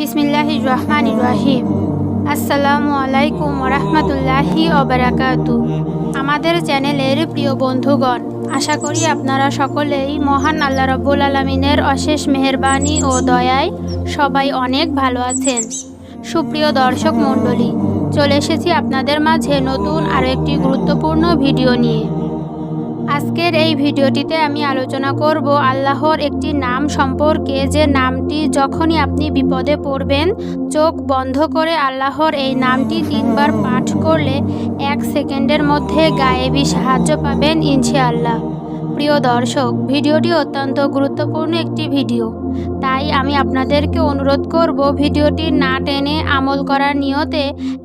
বিসমিল্লাহ রহমান রাহিম। আসসালামু আলাইকুম রহমতুল্লাহি অবরাকাতু আমাদের চ্যানেলের প্রিয় বন্ধুগণ, আশা করি আপনারা সকলেই মহান আল্লাহ রব্বুল আলমিনের অশেষ মেহেরবানি ও দয়ায় সবাই অনেক ভালো আছেন। সুপ্রিয় দর্শক মণ্ডলী, চলে এসেছি আপনাদের মাঝে নতুন আরও একটি গুরুত্বপূর্ণ ভিডিও নিয়ে। আজকের এই ভিডিওটিতে আমি আলোচনা করব আল্লাহর একটি নাম সম্পর্কে। যে নামটি যখনই আপনি বিপদে পড়বেন, চোখ বন্ধ করে আল্লাহর এই নামটি তিনবার পাঠ করলে এক সেকেন্ডের মধ্যে গায়েবী সাহায্য পাবেন ইনশাআল্লাহ। প্রিয় দর্শক, ভিডিওটি অত্যন্ত গুরুত্বপূর্ণ একটি ভিডিও। তাই আমি আপনাদেরকে অনুরোধ করব ভিডিওটি না টেনে আমল করার নিয়তে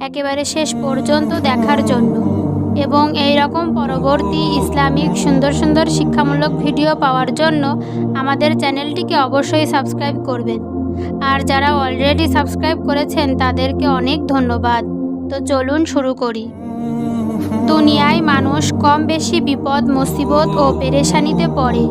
একেবারে শেষ পর্যন্ত দেখার জন্য। এবং এই রকম পরবর্তী ইসলামিক সুন্দর সুন্দর শিক্ষামূলক ভিডিও পাওয়ার জন্য আমাদের চ্যানেলটিকে অবশ্যই সাবস্ক্রাইব করবেন। আর যারা অলরেডি সাবস্ক্রাইব করেছেন, তাদেরকে অনেক ধন্যবাদ। তো চলুন শুরু করি। দুনিয়ায় মানুষ কম বেশি বিপদ, মুসিবত ও পেরেশানিতে পড়ে।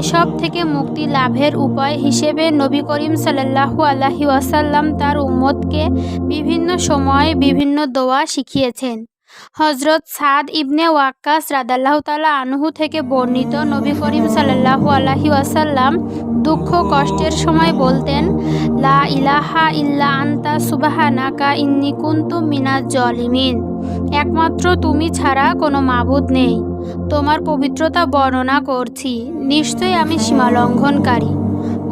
এসব থেকে মুক্তি লাভের উপায় হিসেবে নবী করিম সাল্লাহু আল্লাহি ওয়াসাল্লাম তার উম্মতকে বিভিন্ন সময়ে বিভিন্ন দোয়া শিখিয়েছেন। হজরত সাদ ইবনে ওয়াক্কাস রাদাল্লাহ তালা আনহু থেকে বর্ণিত নবী করিম সাল্লাহু আলহি ওয়াসাল্লাম দুঃখ কষ্টের সময় বলতেন, লা ইলাহা ইল্লা আন্তা সুবাহানাকা ইন্নি কুন্তু মিনাজ জলিমিন। একমাত্র তুমি ছাড়া কোনো মাবুদ নেই। তোমার পবিত্রতা বর্ণনা করছি নিশ্চয়ই আমি সীমালঙ্ঘনকারী।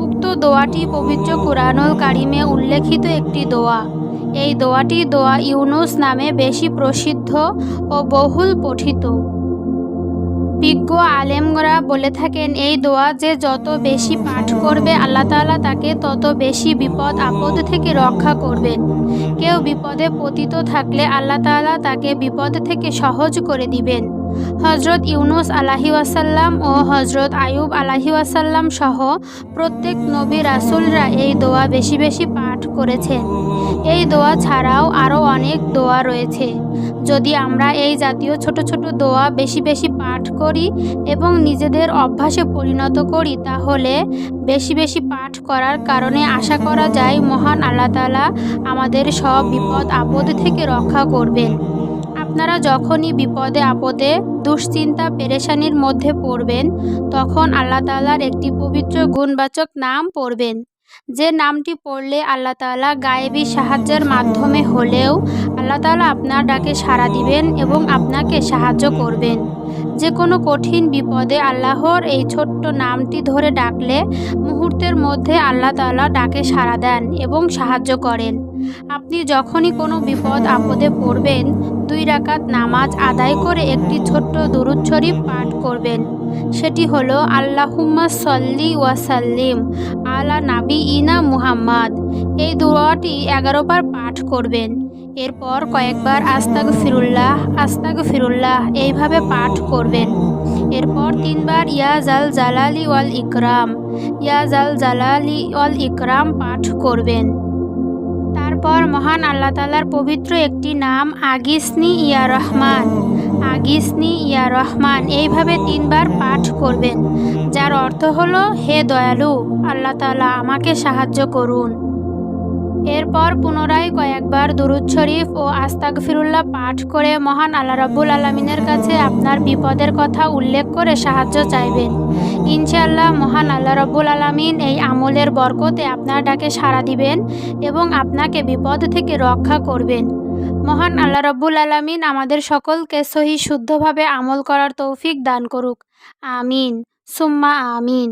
উক্ত দোয়াটি পবিত্র কুরআনুল কারিমে উল্লেখিত একটি দোয়া। এই দোয়াটি দোয়া ইউনুস নামে বেশি প্রসিদ্ধ ও বহুল পঠিত। বিজ্ঞ আলেমরা বলে থাকেন, এই দোয়া যে যত বেশি পাঠ করবে, আল্লাহ তাআলা তাকে তত বেশি বিপদ, আপদ থেকে রক্ষা করবেন কেউ বিপদে পতিত থাকলে আল্লাহ তাআলা তাকে বিপদ থেকে সহজ করে দিবেন। হজরত ইউনুস আলাহি ওয়াসাল্লাম ও হজরত আয়ুব আলাহি ওয়াসাল্লাম সহ প্রত্যেক নবী রাসুলরা এই দোয়া বেশি বেশি পাঠ করেছেন। এই দোয়া ছাড়াও আরও অনেক দোয়া রয়েছে। যদি আমরা এই জাতীয় ছোট ছোট দোয়া বেশি বেশি পাঠ করি এবং নিজেদের অভ্যাসে পরিণত করি, তাহলে বেশি বেশি পাঠ করার কারণে আশা করা যায় মহান আল্লাহ তালা আমাদের সব বিপদ আপদ থেকে রক্ষা করবেন। আপনারা যখনই বিপদে আপদে, দুশ্চিন্তা, পেরেশানির মধ্যে পড়বেন, তখন আল্লাহ তালার একটি পবিত্র গুণবাচক নাম পড়বেন। যে নামটি পড়লে আল্লাহ তালা গায়েবী সাহায্যের মাধ্যমে হলেও আল্লাহ তালা আপনার ডাকে সাড়া দিবেন এবং আপনাকে সাহায্য করবেন। যে কোনো কঠিন বিপদে আল্লাহর এই ছোট্ট নামটি ধরে ডাকলে মুহূর্তের মধ্যে আল্লাহ তালা ডাকে সাড়া দেন এবং সাহায্য করেন। আপনি যখনই কোনো বিপদ আপদে পড়বেন, দুই রাকাত নামাজ আদায় করে একটি ছোট্ট দুরুদ শরীফ পাঠ করবেন। সেটি হলো, আল্লাহুম্মা সল্লি ওয়াসাল্লিম আলা নাবি ইনা মুহাম্মদ। এই দোয়াটি এগারো বার পাঠ করবেন। এরপর কয়েকবার আস্তাগ ফিরুল্লাহ আস্তাগ ফিরুল্লাহ এইভাবে পাঠ করবেন। এরপর তিনবার ইয়া জাল জালালি ওয়াল ইকরাম, ইয়া জাল জালালি ওয়াল ইকরাম পাঠ করবেন। তারপর মহান আল্লাহ তালার পবিত্র একটি নাম, আগিসনি ইয়া রহমান, আগিসনি ইয়া রহমান, এইভাবে তিনবার পাঠ করবেন। যার অর্থ হলো, হে দয়ালু, আল্লাহ তালা আমাকে সাহায্য করুন। এরপর পুনরায় কয়েকবার দুরুদ শরীফ ও আস্তাক ফিরুল্লাহ পাঠ করে মহান আল্লাহ রব্বুল আলমিনের কাছে আপনার বিপদের কথা উল্লেখ করে সাহায্য চাইবেন। ইনশাআল্লাহ মহান আল্লাহ রব্বুল আলমিন এই আমলের বরকতে আপনার ডাকে সাড়া দিবেন এবং আপনাকে বিপদ থেকে রক্ষা করবেন। মহান আল্লাহ রব্বুল আলমিন আমাদের সকলকে সহি শুদ্ধভাবে আমল করার তৌফিক দান করুক। আমিন। সুম্মা আমিন।